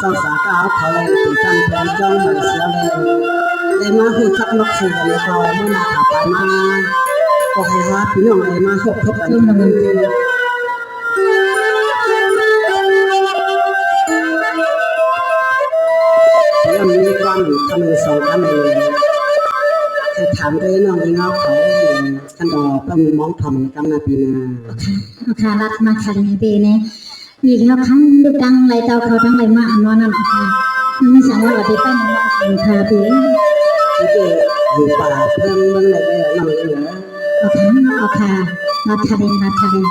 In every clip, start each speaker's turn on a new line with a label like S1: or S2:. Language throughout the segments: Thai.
S1: คำนำลันฟัดหวังอเมืองใต้จันฟัดหวังค่ะโอ้
S2: เส้นเหนียวเส้นเหนียวในสมองเดือนสิบวันสิบยามก็เป็นการย้ำเลยหนึ่งแล้วพี่น้องเลยมาพบบกันเนี่ยย้อเพื่อสังหารย้อนเพื่อสังหารมาเจ้าสาก้าวเขาเลยตีกันเป็นจ้องเหมือนเสียเลยเลยมาคือทักนกเสียเลยก็เมื่อนาขับไปมาก็ให้ว่าพี่น้องเลยมาพบพบกัน
S1: ลุงนำมัน
S2: ยังมีความทำมือสองทำมือจะถามด้วยน้องเงาเขาขันดอกประมองทำกำนาปีนา
S1: ออกค่ะรัดมาคันปีนี้ อีกแล้วคันดูดังไรเตาเขาทั้งไรมาอนว่านั่นออกค่ะไม่สั่งว่าอดีไปในวันสังคาปี
S2: ที่เด็กอยู่ป่าเพิ่มเมืองไหนเลยน้องเหนือ
S1: เอาค่ะเอาค่ะ
S2: มาทาบินมาทาบิน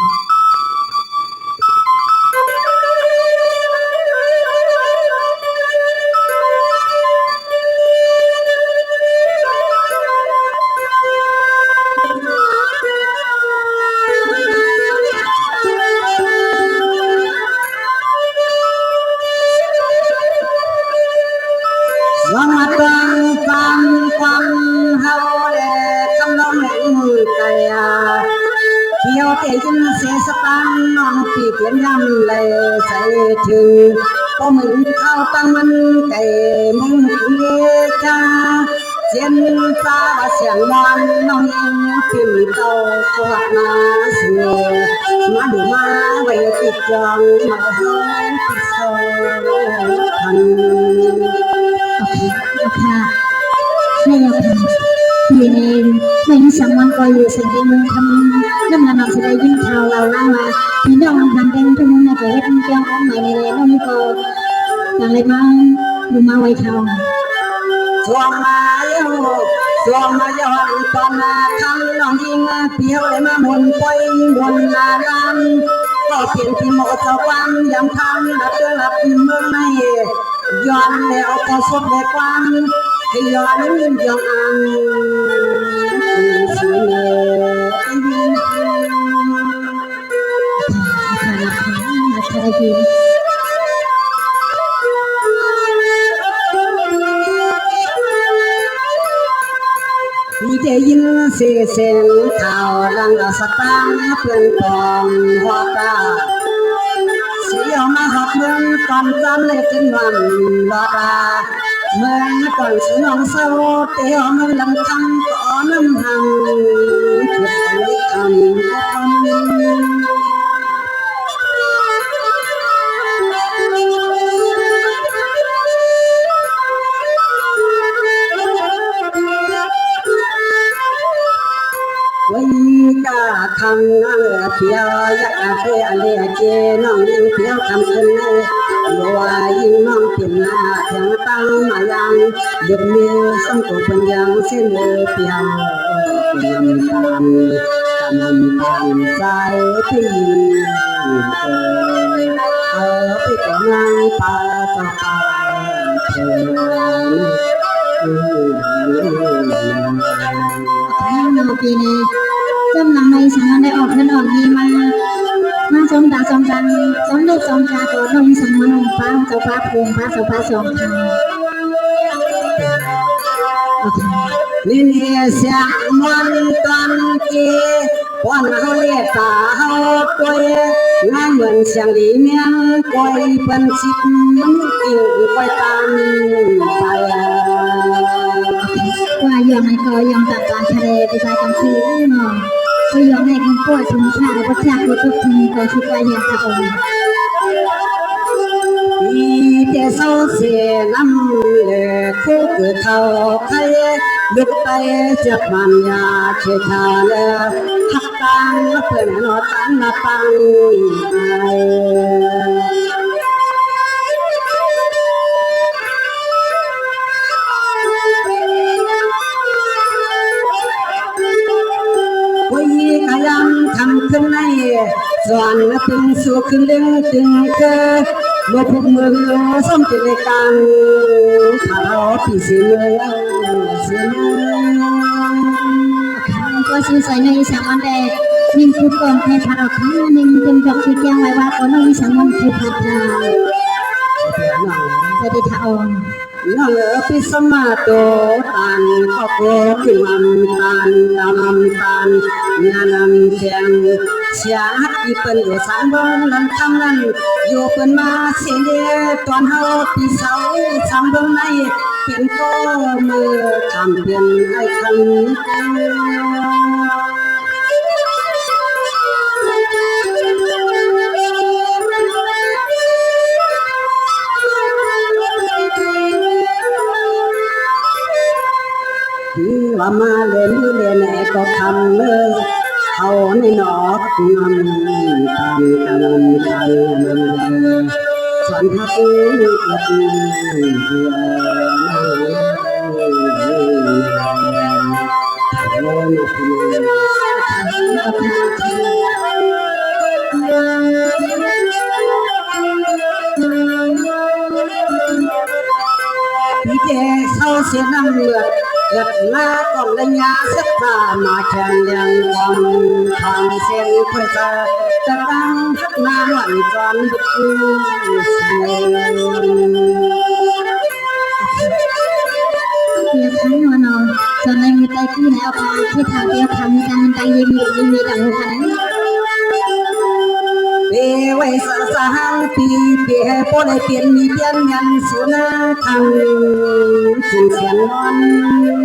S2: ตยินเสียสตังน้องปีเตียนยำเลยใส่ถึงก็มึงเข้าตังมันไก่มึงเยจ้าเสียนฟ้าเสียงมอนน้อง ยังปิ่นเต้าปวดมาเสือมาดูมาไว้ติดจองมาให้ติดโซ่ทัน
S1: โอเคโอเคใช่สังวันก็อยู่สิ่งที่มึงทำน้ำมันจะได้ยินข่าวเราล่ามาพี่น้องทำเป็นทุ่งในประเทศเจ้าของใหม่ในเรื่องนี้ก็อย่างไรมาดูมาไว้ข่าว
S2: สวงมาเย้สวงมาย้อนตอนนาคำน้องยิงเปียวเลยมาหมุนไปหมุนนาลำก็เขียนที่หมดสวรรค์ยังทำรับเดือรับเมืองในย้อนแล้วก็สดในความ ให้ย้อนย้อนอังสีเนื้อ
S1: ค่ะรับมาใช้ดี
S2: มีได้ยิน เสียงเสียงข่าวลังสตางเพื่อนกองหัวตาเสี ยมาหักเมืองตอนจำเลยเป็นวันรอดาเมื่อก่อนองเศร้าเตียวมันลำคำก็น้ำหังเก็บไว้คำวันกาคำนั่งเพียวยักษ์เพื่อเลียเจน้องยิงเพียวคำขึ้นเลยรัวยิงน้องเป็นหน้าเพียงตั้งมายังเด็กเมียส่งตัวเป็นยังเส้นเพียวเป็นลำตามกำตามสายที่เออไปแต่งานปาต่อไปเธอ
S1: ข้างนอกปีนี้กำลังในสังวันได้ออกเงินออกยีมา มาสมตาสมกันสมลูกสมชาตัวนงสังมนงฟ้าเจ้าฟ้าภูมิฟ้าเจ้าฟ้าสองทางโอเค
S2: นี่นี่เสียมันตันจีวันเขาเรียตาเขาตัวงานเหมือนเสียงดีเมียงกวยเป็นสิบมันกิ่งกวยตันไป
S1: ว่ายอมให้ก็ยอมตัดกางทะเลไปใช้กลางคืนเนาะ ก็ยอมให้กันป่วยชุมชาติประชาชนทุกทีก็คิดว่าอย่างพระองค์
S2: ปีเตเศร้าเสียน้ำเลยคู่เกิดเขาใครลุกไปจากมันยาเชชาเลยหักตังเพื่อนนอตันมาปังไยังทำขึ้นในส่วนตึงสู่ขึ้นลึงตึงเกอเมื่อทุกมือส้มติดในการถ้าเราที่สิเมืองสิเมือง
S1: ก็สิใส่ในสังวันแดง เต็มดอกที่แก้งไว้ว่าก็ในสังวันคือพัฒนา
S2: เดี๋ยวน้อง
S1: สวัสดีค่ะอม
S2: น้องเอ๋พิสมาโตตันครอบครัวที่มันเสียงเสียฮักเป็นอยู่สามบงนั้นทำนั้นอยู่เป็นมาเสียเดียตอนเฮาปีเสาสามบงในเป็นก็มือทำเป็นไอ้คันที่ว่ามาเล่นเล่นไอ้ก็ทำเมื่อ เขาในนอกงำตามกันกันส่วนทักกับเเกือดเกิดมาก่อนระยะสักตามาแข่งยังความทางเส้นเพื่อจะจะตั้งพักนาหวันจอนบุกเสียง
S1: เดียวครั้งนอนนจนในมือใต้ขึ้นแล้วค่ะที่ทางเดียวคำการตังยิงยิงมีดังหันั้น
S2: เปไว้สาสางปีเปียโปนเปลี่ยนมีเปลี่ยนยันสุนาทางสิ่งเสียงนอนน้องเอ๋พี่น้อเลยว่าฐานาฐานอยู่พี่อยู่เพียงละปางหางละแทนอเป็นไม่เคยเปลี่ยนที่ผมสอนเมืองในตัวยุวันกว้างเกินละห่างเส้น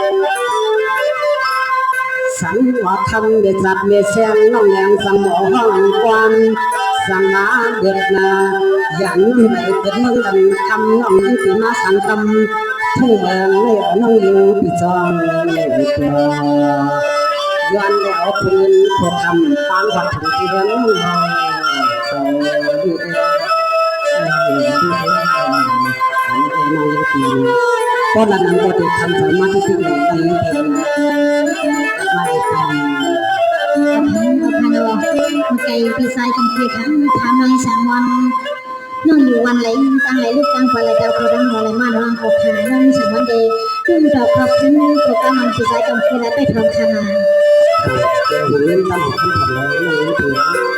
S2: ว่า
S1: คำ
S2: เด็ดจัดเมียแซงน้องแยงสังหมอห้องความสังมาเดือดนายันไปเกิดเมืองดังคำน้องยิ่งปีมาสังคำทุ่งเมืองในน้องยิงปีจองตัวย้อนแล้วพื้นพวกคำปางวัดถึงที่เรือนน้องลอยดีเอ็นอันนี้น้องยิ่งปี ก็ละนั้นก็จะทำสามารถที่จะได้ดีเพียงม่เป็น
S1: พานอไก่ปีไซกันคือครั้งทำในสังวันน้องอยู่วันไหลตั้งไหลลูกตั้งไปลายดาวโคดังอะไรมาน้องโคขาน้องสังวันเดย์ขึ้นดอกขอบขึ้นโคกามันปีไซกันคือแล้วไปทองคณา
S2: ดี๋ยวผมเล่นตั้งคำถามเลยน้องยิ่งปี
S1: เปลี่ยนเปลี่ย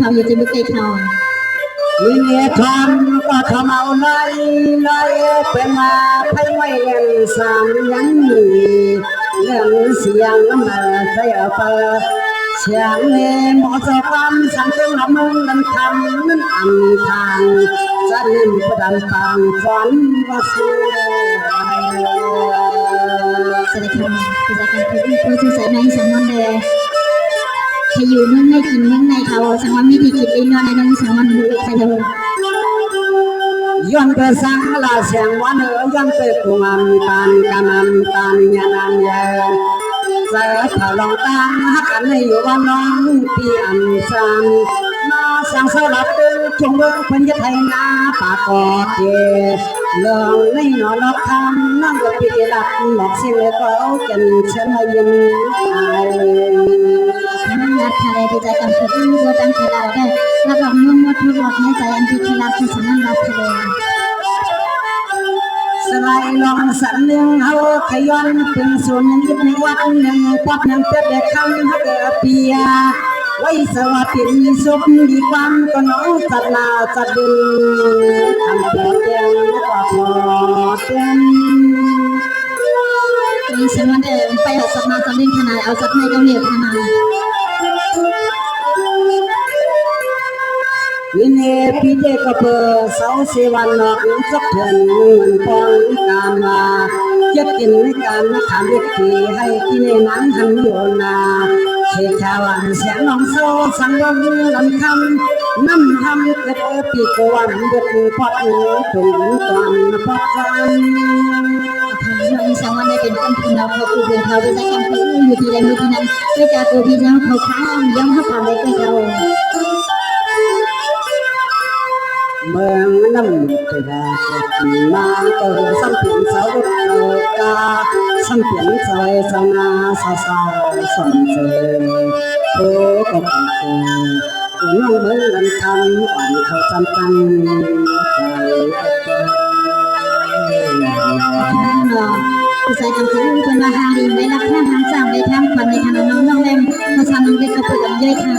S1: ที่ไปทำอยู่ที่มุกไก่ทองวิเนทอม
S2: ก็
S1: ทำ
S2: เอาเลยเลยเป็นมาไปไม่เล่นสามยังมีเรื่องเสียงมาใส่เอาไปเสียงเนหมอจะความสังเกตละมึงนั้นทำนั้นอันทางจะนิ่มประดันฟังฝันว่าสีย
S1: สวัสดีค่ะ อยู่เมืองในกินเมืองในเขาสังวันมีที่กินได้นอนในนั้นสังวันดูใครเลย
S2: ย้อนไปสังลาเสียงวันเออย้อนไปกุงอันตานกันอันตานยานันยาเสือถลองตางฮักกันให้อยู่วันน้องพี่อันสันมาสังสลับเดินจงเบิ่งพิ่นจะไทยนาปากกอดเจเรื่องในหนอลอกคำนั่งกับพี่หลักหลอกเสียงเลยก็เอาจนฉันมายิ้มอาย
S1: นรักทะเลที่ใจกันที่ก็ตั้งใจเราได้แล้วก็มุ่งมั่นทุกหลอดในใจอันที่คิดรักที่สนั่นรักทะเล
S2: สลายลองสันเลี้ยงเฮาขย้อนเป็นส่วนหนึ่งยึดในวัดหนึ่งปับหนึ่งเปียบเด็กคำฮักเอเปียไว้สวัสดิ์สุขดีความก็น้องจัดนาจัดดินทำเปียเตียงแล้วก็พอเตียง
S1: มีเสังวันเดิมไปเอาสัตว์มาสัตว์เลี้ยงขนาดเอาสัตว์ในเกาหลีขนาด
S2: วินเนพี่เจก็เปิดเสาเสวันนอกสักเถื่อนเงินปองการมาจะกินในการมาถามเด็กทีให้กินในนั้นหันโยนาเชชาวันเสียงน้องโซสังวงลำคำน้ำทำเกิดปีกวันเบิดพอดถุงตอนพอดกัน
S1: น้องสาววันได้เป็นคนคุณเราเขาคือเพื่อนเขาเป็นใจกำคืออยู่ที่ใดมือที่นั้นไปจากตัวพี่น้องเขาข้ามย่อมเขาผ่านไปใกล้เรา
S2: เมืองน้ำเกิดเกิดมาเกิดสัมผัสสาวกาสัมผัสสาวสาวนาสาวสาวสอนเจอโอ้ก็เป็นเจอน้องเมืองคำอ่อนเขาจำกันใจ
S1: ผู้ชายกำคือคนมาหาดีไม่รับแค่ทางสามได้ทำคนในทางน้องน้องแรมเขาทำน้องเด็กกับเพื่อนย่อยค่ะ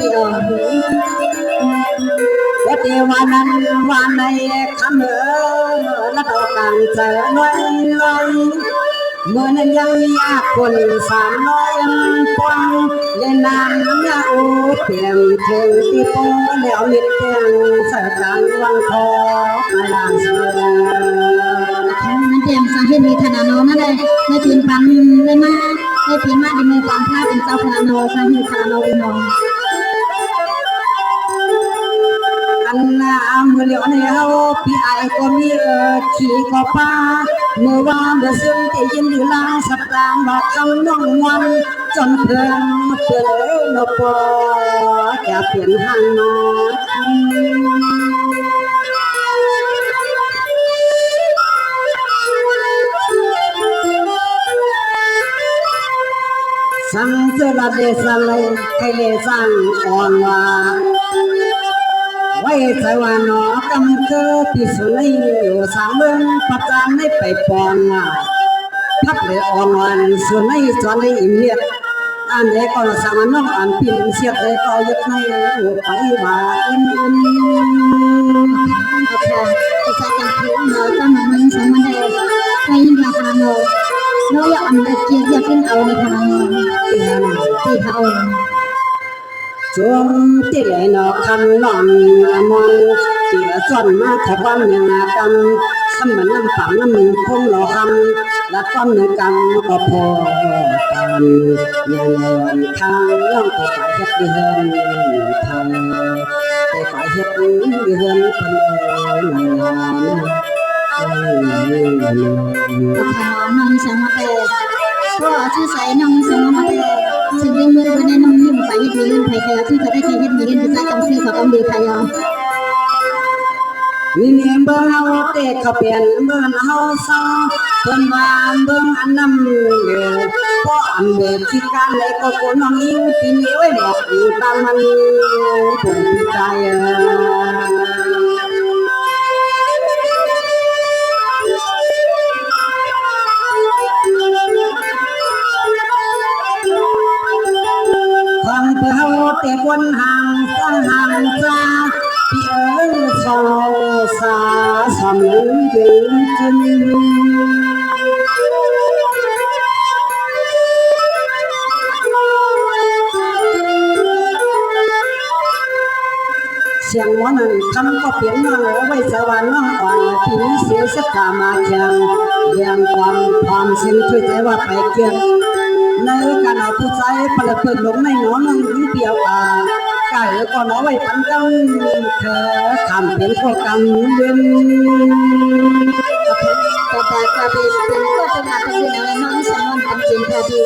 S1: ตีออก
S2: ว่าเทวานั้นวันในคำเออละต่อกันเจอน้อยลอยเมื่อนั้นยังมีอาคนสามน้อยปองเล่นน้ำยาอูเปลี่ยนเทิงที่โปแล้วมิดเตียงเสือกันวังคอมาลางเสือ
S1: นั้นเตรียมสาเหตุมีขนาดน้นั่นเลยในปีนปันในมาในปีนมาในมือความพลาเป็นเจ้าขนาดน้องสาเหตุขนาดน้องน้อง
S2: มือเหลียวในเฮาพี่ไอก็มีเออขี่ก็ป้าเมื่อวานเดือซึ่งที่ยินดีลางสัปดาห์บอกคำน้องวันจนเพื่อนเพื่อนเอ้ยนปอจะเปลี่ยนหันสังเจระเดสเลยให้เลสังอ่อนว่า ไว้ใจว่าหนอกำเกอปีสุนัยอยู่สามเมืองปัจจานให้ไปปองอะพับเลยอ่อนวันสุนัยจอนให้อิ่มเลียดอันเด็กก็สามน้องอันปีนเสียดเลยก็ยึดในหัวไปว่าเอ็นเอ็น
S1: โอเคผู้ชายกำคือน้อยก็มามันสองมันได้ไปยิงราคาโนน้อยอยากอันเด็กเกียร์อยากขึ้นเอาในขนาดน้อง
S2: เตียน
S1: ตีเขา
S2: จวงที่ไหลนอคำนอนมอนเตียจอนมา แถวบ้านยังกันสมันน้ำฝังน้ำมันคงหล่อคำและก้อนหนึ่งกันก็พอกันยังไงวันทา งย่องไปฝ่ายเฮ็ดดีเฮินทางไปฝ่ายเฮ็ดดีเฮินคนเอ๋ยนาน
S1: โอเคน้องสองมาแต่ก็ชื่อใส่น้องสงมาแต่ถึงเรื่องมือวันนี้นน้องยิ้มไปยึดมีเงินไทยเธอที่เขาได้ใครยึดมีเงินผู้ชายกำคือเขาต้องดูใครอะ
S2: นี่นี่เบิ่งเอาเตะเขาเปลี่ยนเบิ่งเอาซอเพิ่นว่าเบิ่งอันนำเด้อเพราะอันเบิดที่การเรค์น้องอ่อนปีนี้เสียสักกามาเคียงเรียงความความสิ้นช่วยใจว่าไปเกี่ยงในการเอาผู้ใจปลเปิดลงในหนอน้องหญิง เดียวอ่าไก่ก็น้อไว้ปันกันเธอทำเป็นข้อกำเว้น
S1: ต่แต่กระเป็นเป็นก็เป็นอาเป็นอะไรน้องสองมันทำจริงค่ะพี่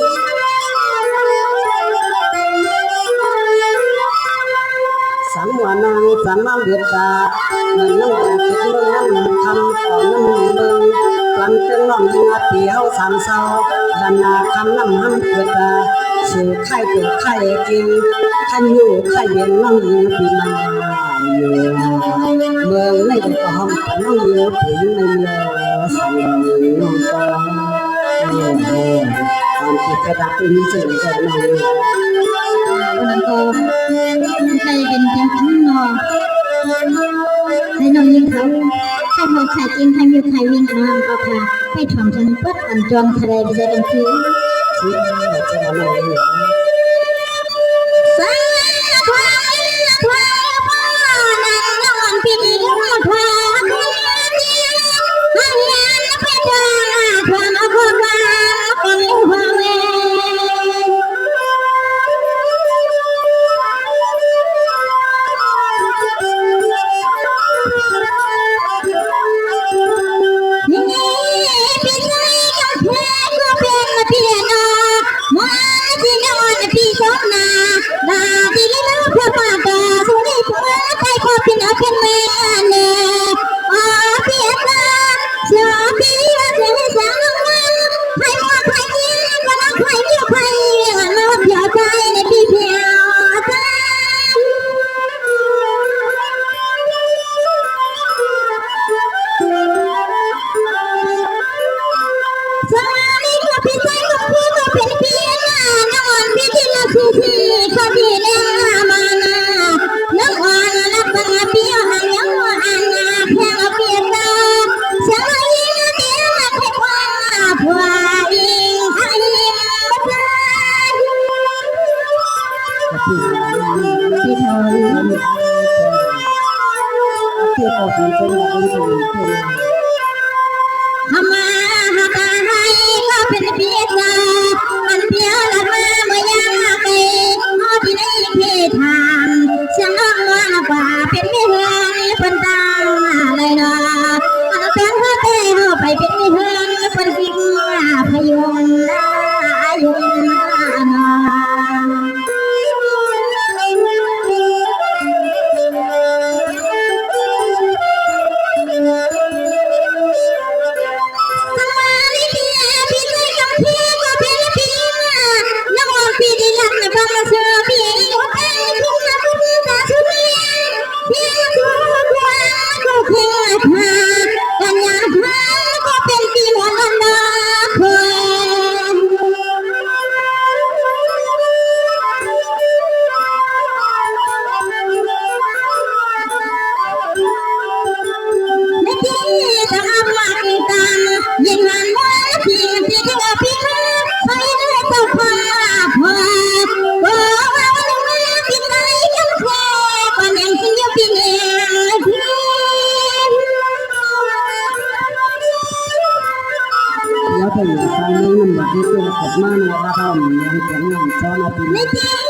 S2: สังวานางสังมาเบียดตาเหมือนน้องแดงคิดเมืองน้ำคำอ่อนน้ำเมืองกำเตึงน้องยิงอาเปียวสามเศร้าดันนาคำน้ำห้ำเกิดตา สู่ไข่เกิดไข่กินขันอยู่ไข่เย็นน้องยิงปีนาอยู่เมืองในเด็กก็ห้องน้องยิงถึงในเมืองสั่งน้องก็โอ้โหความคิดกระดับนี้จึงจน้อง
S1: มันก็ใครเป็นเพียงขันนอให้น้องยิงเขาใครพอใครจริงใครอยู่ใครวิ่งอันนั้นก็ค่ะให้ถ่อมจนปัดอันจองทะเลไปจะเป็นคือ
S2: ที่จะมาเส
S1: แล้
S2: วถึงทางนี้มันแบบที่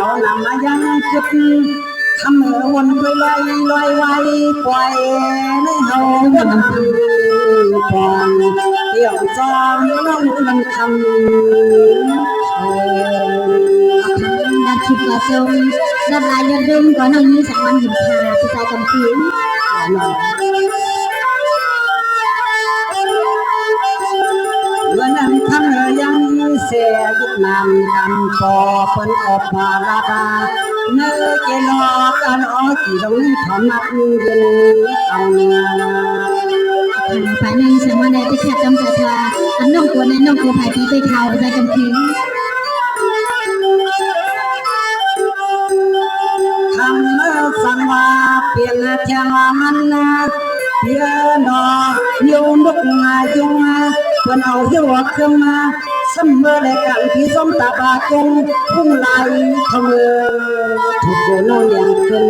S2: นำ
S1: นองสมองเป็นสังเกตที่ใช้กันคือมีสนิทองขอบคุณครับท่านผู้ชม
S2: เลยว่าเขาเปลี่ยนามหันเดปล่อยป้อนเสียงมันโดยกันเขาเก็บกำปนสร้างขี้ทำเอานำมายังจุดทำเมื่อวนไปลอยลอยไว้ปล่อยในเฮาวันปอนเที่ยวจอมน้องมันคำเออ
S1: นักคิดกระทรวงนับลายยอดเด่นก่อนน้องนี้สังวันหินพาที่ใช้กันคือ
S2: เสียยุดนำดำปอเปิ้นออกมาลาบาเนื้อเกลอกันออกี่ตรงนี้ทำนักเย็นเอาเนื้อ
S1: ภายในสังวันได้ไปแค่จำกัดว่าอันน้องตัวในน้องตัวภายปีไปข่าวใช้กันคือ
S2: ทำเมื่อสังว่าเปลี่ยนเทียงมันนะเพียนดออยู่นุกมาจุงเปิ้นเอาเหี้ยวขึ้นมา สมเมื่อเลกันที่สมตาบาจงพุ่งไหลเขาเมือถูกโดนอย่างขึ้น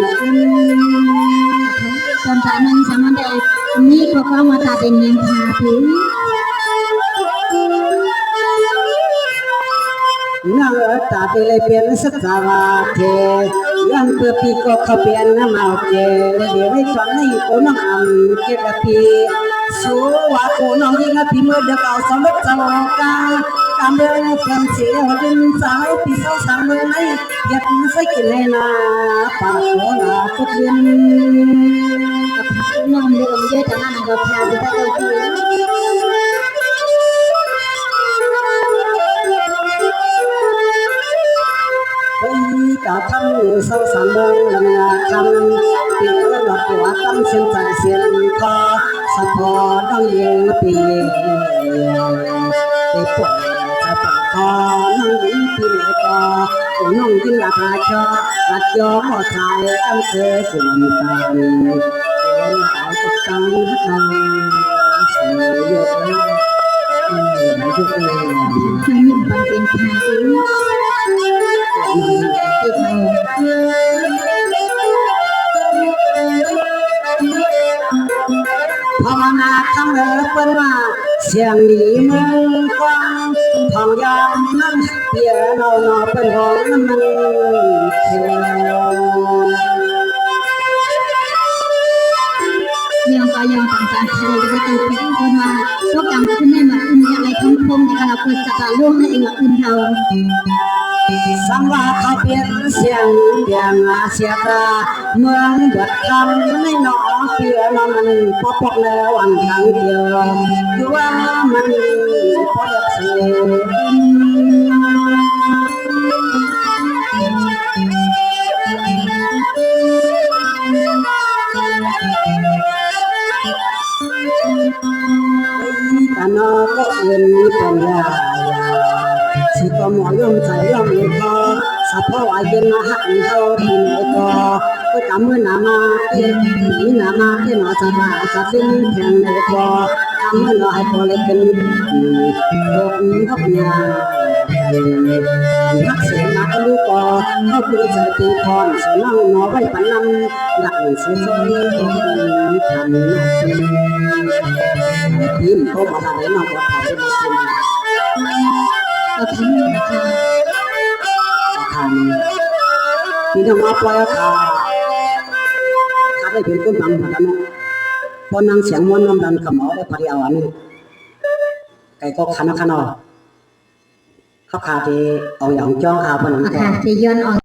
S2: อย่างขึ้น
S1: ตอนภายในสังวันได้มีข้ามาตาเป็นยังพาคือ
S2: นังตาเตเลยเปลี่ยนสักสาวาเทยังเพื่อปีก็เขาเปลี่ยนน้ำเอาเจเลยเดี๋ยวให้สอนให้โอ้น้องอ่ำเก็บกะ được cầu sống đất sầu ca cảm ơn thần sĩ hồ linh giáo vì sau sáng mưa nay giật sách lê là bằng hồ là phúc liên nam được ông chơi thằng anh gặp hàng thì ta tôi chơi cả thăm người sâu sáng mưa lần là thăm thì tôi đọc quả tâm xin tài xin ca sắp hồ đang yên tỷ นาพุทเรียน
S1: น้องเดิมเยอะแต่หน้าหนังก็พาไปใช้กันคือ
S2: น้องยิ้มพี่เหนือก็อ้น้องยิ้มละพาชอรัดยอมอชายตั้งเคยกลุ่มกันเอ็นเอาตกตังหักดังเสียเยอะเลยเออไม่ยุกเลย
S1: ทางยิ่งปันเป็นชายรู้ติดเอา
S2: ภาวนาคำเลิกเป็นมา งทองยามนั้นเปียโนโนเป็นห้องมันเขียว
S1: ยังก็ยังต่างจากทะเลไปตัวเป็นคนว่าก็กำขึ้นแม่มาอื่นอย่างไรคำคมในการเราเปิดจักรล่วงให้เองว่าอื่นเรา
S2: สังว่าเขาเปลี่ยนเสียงเปียงอาเสียตาเมืองเดือดคำไม่หนอ เปียโนมันพอปอกแล้วอันครั้งเดียวคือว่ามันพออยากเสีย แต่นอก็เอ็นเป็นยาสิก็หมอยมใจยมคอสะโพกอาเย็นมาหักเท่าที่ไหนก็ก็กำมือหนามาเอ็นนี่หนามาเอ็นหนอจะมาจะเป็นแทงในคอกำมือหนอให้พอเล็กเป็นโลกพบยานักเสียนักลูกก็เข้าคือใจตีพรสนั่งหนอไ ว้ปันนำดักเสียใจทำหน้าที่ทีมเขามาทำให้น้องปลอดภัยได้มากขึ้น
S1: เราทั้งนี้นะคะ
S2: ทำพี่น้องมาปล่อยขาขา ได้เป็นคนบังหัวกันเนาะพอนั่งเสียงม้วนน้ำดันกับหมอได้ปฏิเอาวันไก่ก็ขันขันเอาเขาขาที่เอาอย่างจ้องขาปนัง
S1: แก่ที่ย้อนออก